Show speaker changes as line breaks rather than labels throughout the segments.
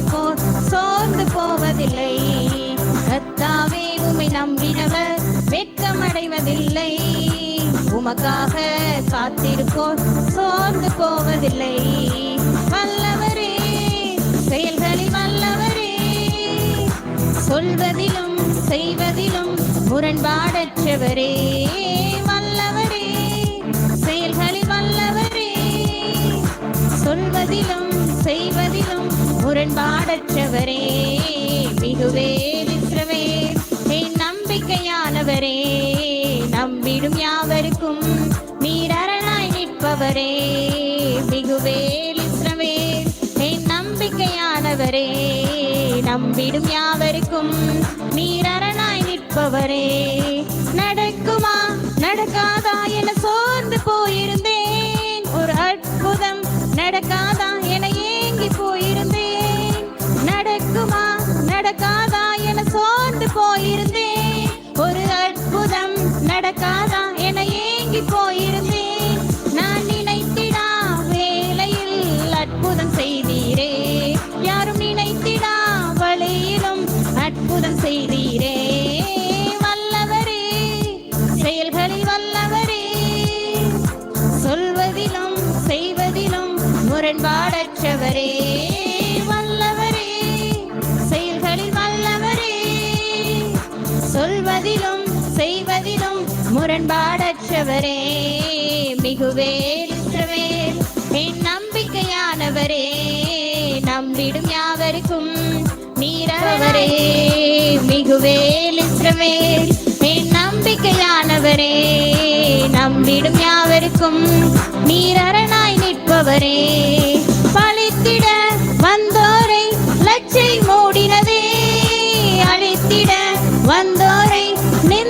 காத்திருப்போர் சோர்ந்து போவதில்லை. கத்தாவே உமை நம்பினவர் வெட்கமடைவதில்லை. உமக்காக காத்திருப்போர் சோர்ந்து போவதில்லை. வல்லவரே செயல்களில் வல்லவரே. சொல்வதிலும் செய்வதிலும் முரண்பாடற்றவரே. முரண்பாடற்றவரே முரண்பாடற்றவரே மிகுவேலிற்றவே என் நம்பிக்கையானவரே நம்பிடும் யாவருக்கும் நீர் அரணாய் நிற்பவரே மிகுவேலிற்றவே என் நம்பிக்கையானவரே நம்பிடும் யாவருக்கும் நீர் அரணாய் நிற்பவரே. நடக்குமா நடக்காதா என சோர்ந்து போயிருந்தேன் போயிருந்தேன். ஒரு அற்புதம் நடக்காதா என ஏங்கி போயிருந்தேன். நான் நினைத்திடா வேலையில் அற்புதம் செய்தீரே. யாரும் நினைத்திடா வழியிலும் அற்புதம் செய்தீரே. வல்லவரே செயல்களில் வல்லவரே. சொல்வதிலும் செய்வதிலும் முரண்பாடற்றவரே. செய்வதிலும் முரண்பாடற்றவரே மிகுவேற்றவே என் நம்பிக்கையானவரே நம்பிடும் யாவருக்கும் நீரவரே மிகுவேல் என் நம்பிக்கையானவரே நம்பிடும் யாவருக்கும் நீரரணாய் நிற்பவரே. பழித்திட வந்தோரை லட்சை மூடினதே அழித்திட வந்தோரை நிந்தை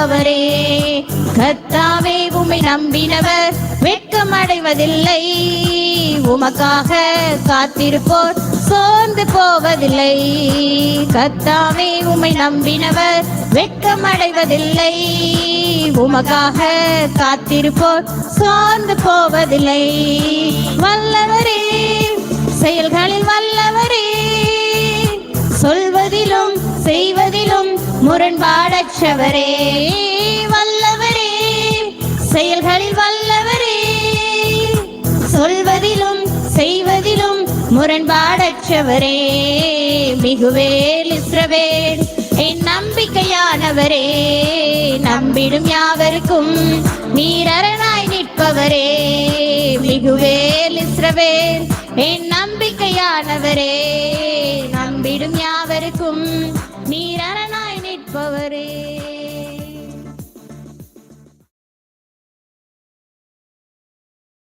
அரணாய் கத்தாவே உமை நம்பினவர் வெட்கம் அடைவதில்லை உமக்காக காத்திருப்போர் சோர்ந்து போவதில்லை. கத்தாவே உமை நம்பினவர் வெட்கம் அடைவதில்லை உமக்காக காத்திருப்போர் சோர்ந்து போவதில்லை. வல்லவரே செயல்களில் வல்லவரே. சொல்வதிலும் செய்வதிலும் முரண்பாடு முரண்பாடற்றவரே வல்லவரே செயல்களில் வல்லவரே. சொல்வதிலும் செய்வதிலும் முரண்பாடற்றவரே. மிகுவேல் இஸ்ரவேல் என் நம்பிக்கையானவரே. நம்பிடும் யாவருக்கும் நீரனாய் நிற்பவரே. மிகுவேல் இஸ்ரவேல் என் நம்பிக்கையானவரே. நம்பிடும் யாவருக்கும் நீர் மீட்பவரே